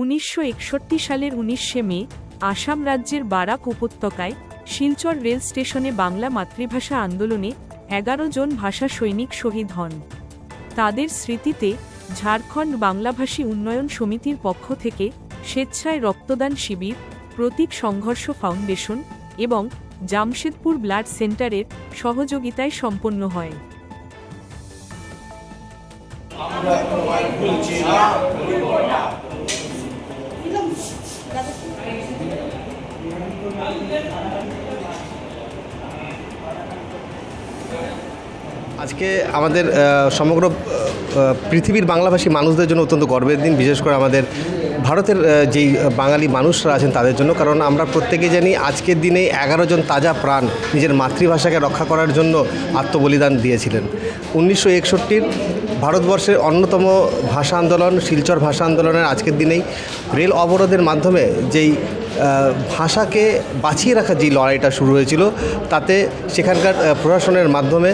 উনিশশো একষট্টি সালের উনিশে মে, আসাম রাজ্যের বারাক উপত্যকায় শিলচর রেল স্টেশনে বাংলা মাতৃভাষা আন্দোলনে এগারো জন ভাষা সৈনিক শহীদ হন। তাদের স্মৃতিতে ঝাড়খণ্ড বাংলাভাষী উন্নয়ন সমিতির পক্ষ থেকে স্বেচ্ছায় রক্তদান শিবির, প্রতীক সংঘর্ষ ফাউন্ডেশন এবং জামশেদপুর ব্লাড সেন্টারের সহযোগিতায় সম্পন্ন হয়। আজকে আমাদের সমগ্র পৃথিবীর বাংলাভাষী মানুষদের জন্য অত্যন্ত গর্বের দিন, বিশেষ করে আমাদের ভারতের যেই বাঙালি মানুষরা আছেন তাদের জন্য, কারণ আমরা প্রত্যেকে জানি আজকের দিনে এগারো জন তাজা প্রাণ নিজের মাতৃভাষাকে রক্ষা করার জন্য আত্মবলিদান দিয়েছিলেন। উনিশশো একষট্টির ভারতবর্ষের অন্যতম ভাষা আন্দোলন, শিলচর ভাষা আন্দোলনের আজকের দিনেই রেল অবরোধের মাধ্যমে যেই ভাষাকে বাঁচিয়ে রাখার যে লড়াইটা শুরু হয়েছিল, তাতে সেখানকার প্রশাসনের মাধ্যমে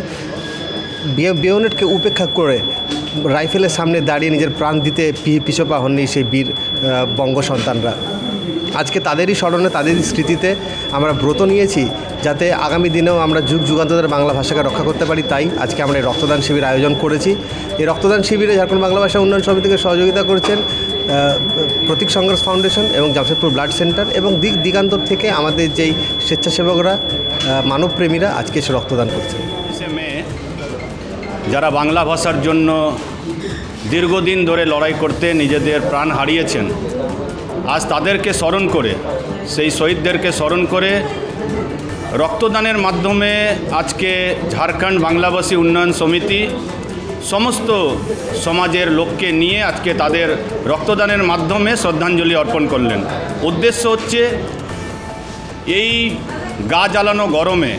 বিয়ে- বেয়োনেটকে উপেক্ষা করে রাইফেলের সামনে দাঁড়িয়ে নিজের প্রাণ দিতে পিছপা হননি সেই বীর বঙ্গ সন্তানরা আজকে তাদেরই স্মরণে, তাদেরই স্মৃতিতে আমরা ব্রত নিয়েছি যাতে আগামী দিনেও আমরা যুগ যুগান্তরের বাংলা ভাষাকে রক্ষা করতে পারি। তাই আজকে আমরা এই রক্তদান শিবির আয়োজন করেছি। এই রক্তদান শিবিরে ঝাড়খণ্ড বাংলা ভাষা উন্নয়ন সমিতিকে সহযোগিতা করেছেন প্রতীক সংঘর্ষ ফাউন্ডেশন এবং জামশেদপুর ব্লাড সেন্টার এবং দিক দিগান্তর থেকে আমাদের যেই স্বেচ্ছাসেবকরা মানবপ্রেমীরা আজকে সে রক্তদান মেয়ে যারা বাংলা ভাষার জন্য দীর্ঘদিন ধরে লড়াই করতে নিজেদের প্রাণ হারিয়েছেন তাদেরকে স্মরণ করে, সেই শহীদদেরকে স্মরণ করে রক্তদানের মাধ্যমে আজকে ঝাড়খণ্ড বাংলাভাষী উন্নয়ন সমিতি সমস্ত সমাজের লোককে নিয়ে আজকে তাদের রক্তদানের মাধ্যমে শ্রদ্ধাঞ্জলি অর্পণ করলেন। উদ্দেশ্য হচ্ছে এই গা জ্বালানো গরমে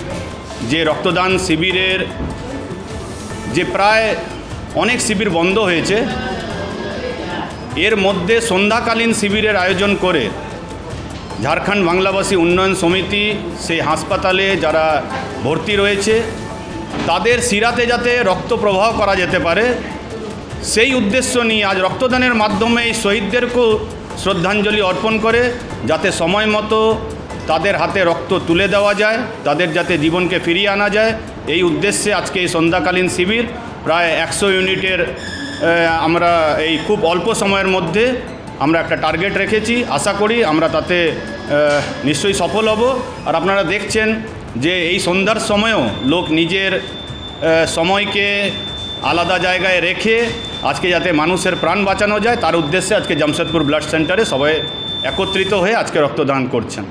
যে রক্তদান শিবিরের যে প্রায় অনেক শিবির বন্ধ হয়েছে এর মধ্যে সন্ধ্যাকালীন শিবিরের আয়োজন করে ঝাড়খণ্ড বাংলাভাষী উন্নয়ন সমিতি, সেই হাসপাতালে যারা ভর্তি রয়েছে, তাদের সিরাতে যাতে রক্ত প্রবাহ করা যেতে পারে, সেই উদ্দেশ্য নিয়ে আজ রক্তদানের মাধ্যমে এই শহীদদেরকেও শ্রদ্ধাঞ্জলি অর্পণ করে, যাতে সময় মতো তাদের হাতে রক্ত তুলে দেওয়া যায়, তাদের যাতে জীবনকে ফিরিয়ে আনা যায়। এই উদ্দেশ্যে আজকে এই সন্ধ্যাকালীন শিবির প্রায় একশো ইউনিটের আমরা এই খুব অল্প সময়ের মধ্যে আমরা একটা টার্গেট রেখেছি। আশা করি আমরা তাতে নিশ্চয়ই সফল হব। আর আপনারা দেখছেন যে এই সন্ধ্যার সময়ও লোক নিজের সময়কে আলাদা জায়গায় রেখে আজকে যাতে মানুষের প্রাণ বাঁচানো যায়, তার উদ্দেশ্যে আজকে জামশেদপুর ব্লাড সেন্টারে সবাই একত্রিত হয়ে আজকে রক্তদান করছেন।